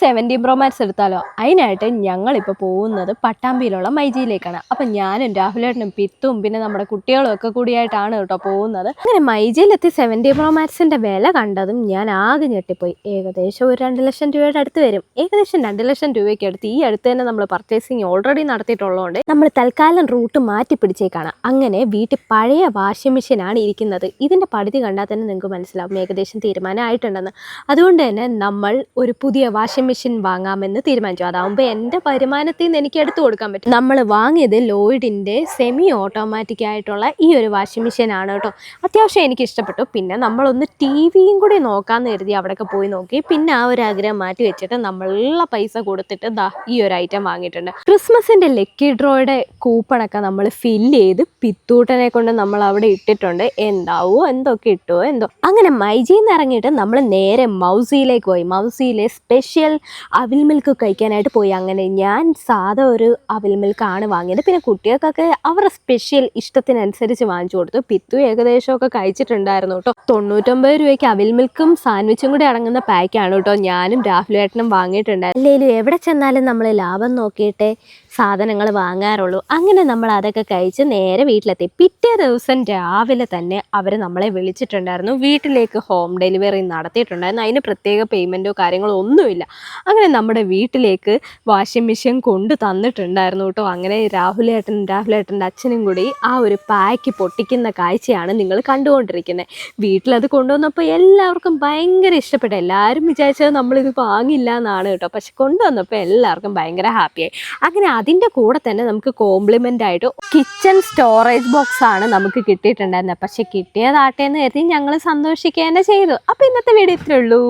Seventeen pro max എടുത്താലോ? അതിനായിട്ട് ഞങ്ങളിപ്പോൾ പോകുന്നത് പട്ടാമ്പിയിലുള്ള മൈജിയിലേക്കാണ്. അപ്പം ഞാനും രാഹുലേട്ടനും പിത്തും പിന്നെ നമ്മുടെ കുട്ടികളും ഒക്കെ കൂടിയായിട്ടാണ് കേട്ടോ പോകുന്നത്. അങ്ങനെ മൈജിയിലെത്തി സെവന്റീൻ പ്രോ മാക്സിന്റെ വില കണ്ടതും ഞാൻ ആകെ ഞെട്ടിപ്പോയി. ഏകദേശം ഒരു രണ്ട് ലക്ഷം രൂപയുടെ അടുത്ത് വരും. ഏകദേശം രണ്ട് ലക്ഷം രൂപയ്ക്ക് അടുത്ത് ഈ അടുത്ത് തന്നെ നമ്മൾ പർച്ചേസിങ് ഓൾറെഡി നടത്തിയിട്ടുള്ളതുകൊണ്ട് നമ്മൾ തൽക്കാലം റൂട്ട് മാറ്റി പിടിച്ചേക്കാണ്. അങ്ങനെ വീട്ടിൽ പഴയ വാഷിംഗ് മെഷീനാണ് ഇരിക്കുന്നത്. ഇതിന്റെ പടുതി കണ്ടാൽ തന്നെ നിങ്ങൾക്ക് മനസ്സിലാവും. ഏകദേശം തീരുമാനമായിട്ടുണ്ടെന്ന്. അതുകൊണ്ട് തന്നെ നമ്മൾ ഒരു പുതിയ വാഷിംഗ് മെഷീൻ വാങ്ങാമെന്ന് തീരുമാനിച്ചു. അതാവുമ്പോൾ എന്റെ വരുമാനത്തിൽ നിന്ന് എനിക്ക് എടുത്തു കൊടുക്കാൻ പറ്റും. നമ്മൾ വാങ്ങിയത് ലോയിഡിന്റെ സെമി ഓട്ടോമാറ്റിക് ആയിട്ടുള്ള ഈ ഒരു വാഷിംഗ് മെഷീൻ ആണ് കേട്ടോ. അത്യാവശ്യം എനിക്ക് ഇഷ്ടപ്പെട്ടു. പിന്നെ നമ്മളൊന്ന് ടി വിയും കൂടി നോക്കാമെന്ന് കരുതി അവിടെയൊക്കെ പോയി നോക്കി. പിന്നെ ആ ഒരു ആഗ്രഹം മാറ്റി വെച്ചിട്ട് നമ്മളുള്ള പൈസ കൊടുത്തിട്ട് ദാ ഈ ഒരു ഐറ്റം വാങ്ങിയിട്ടുണ്ട്. ക്രിസ്മസിന്റെ ലക്കി ഡ്രോയുടെ കൂപ്പണൊക്കെ നമ്മൾ ഫില്ല് ചെയ്ത് പിത്തൂട്ടനെ കൊണ്ട് നമ്മൾ അവിടെ ഇട്ടിട്ടുണ്ട്. എന്താവോ എന്തൊക്കെ ഇട്ടുവോ എന്തോ. അങ്ങനെ മൈജിയിൽ ഇറങ്ങിയിട്ട് നമ്മൾ നേരെ മൗസിയിലേക്ക് പോയി. മൗസിയിലെ സ്പെഷ്യൽ അവിൽ മിൽക്ക് കഴിക്കാനായിട്ട് പോയി. അങ്ങനെ ഞാൻ സാധാ ഒരു അവിൽ മിൽക്കാണ് വാങ്ങിയത്. പിന്നെ കുട്ടികൾക്കൊക്കെ അവരുടെ സ്പെഷ്യൽ ഇഷ്ടത്തിനനുസരിച്ച് വാങ്ങിച്ചു കൊടുത്തു. പിത്തു ഏകദേശമൊക്കെ കഴിച്ചിട്ടുണ്ടായിരുന്നു കേട്ടോ. തൊണ്ണൂറ്റൊമ്പത് രൂപയ്ക്ക് അവിൽ മിൽക്കും സാൻഡ്വിച്ചും കൂടി അടങ്ങുന്ന പാക്കാണ് കേട്ടോ ഞാനും രാഹുലേട്ടനും വാങ്ങിയിട്ടുണ്ടായിരുന്നു അല്ലെങ്കിലും എവിടെ ചെന്നാലും നമ്മൾ ലാഭം നോക്കിയിട്ടേ സാധനങ്ങൾ വാങ്ങാറുള്ളൂ. അങ്ങനെ നമ്മൾ അതൊക്കെ കഴിച്ച് നേരെ വീട്ടിലെത്തി. പിറ്റേ ദിവസം രാവിലെ തന്നെ അവർ നമ്മളെ വിളിച്ചിട്ടുണ്ടായിരുന്നു. വീട്ടിലേക്ക് ഹോം ഡെലിവറി നടത്തിയിട്ടുണ്ടായിരുന്നു. അതിന് പ്രത്യേക പേയ്മെന്റോ കാര്യങ്ങളോ ഒന്നുമില്ല. അങ്ങനെ നമ്മുടെ വീട്ടിലേക്ക് വാഷിംഗ് മെഷീൻ കൊണ്ട് തന്നിട്ടുണ്ടായിരുന്നു കേട്ടോ. അങ്ങനെ രാഹുലേട്ടൻ രാഹുലേട്ടന്റെ അച്ഛനും കൂടി ആ ഒരു പാക്ക് പൊട്ടിക്കുന്ന കാഴ്ചയാണ് നിങ്ങൾ കണ്ടുകൊണ്ടിരിക്കുന്നത്. വീട്ടിലത് കൊണ്ടുവന്നപ്പോൾ എല്ലാവർക്കും ഭയങ്കര ഇഷ്ടപ്പെട്ടു. എല്ലാവരും വിചാരിച്ചത് നമ്മളിത് വാങ്ങില്ല എന്നാണ് കേട്ടോ. പക്ഷെ കൊണ്ടുവന്നപ്പോൾ എല്ലാവർക്കും ഭയങ്കര ഹാപ്പിയായി അങ്ങനെ അതിന്റെ കൂടെ തന്നെ നമുക്ക് കോംപ്ലിമെന്റ് ആയിട്ട് കിച്ചൺ സ്റ്റോറേജ് ബോക്സ് ആണ് നമുക്ക് കിട്ടിയിട്ടുണ്ടായിരുന്നത്. പക്ഷെ കിട്ടിയതാട്ടെ എന്ന് കരുതി ഞങ്ങൾ സന്തോഷിക്കുക തന്നെ ചെയ്തു. അപ്പോൾ ഇന്നത്തെ വീഡിയോ ഇത്രേ ഉള്ളൂ.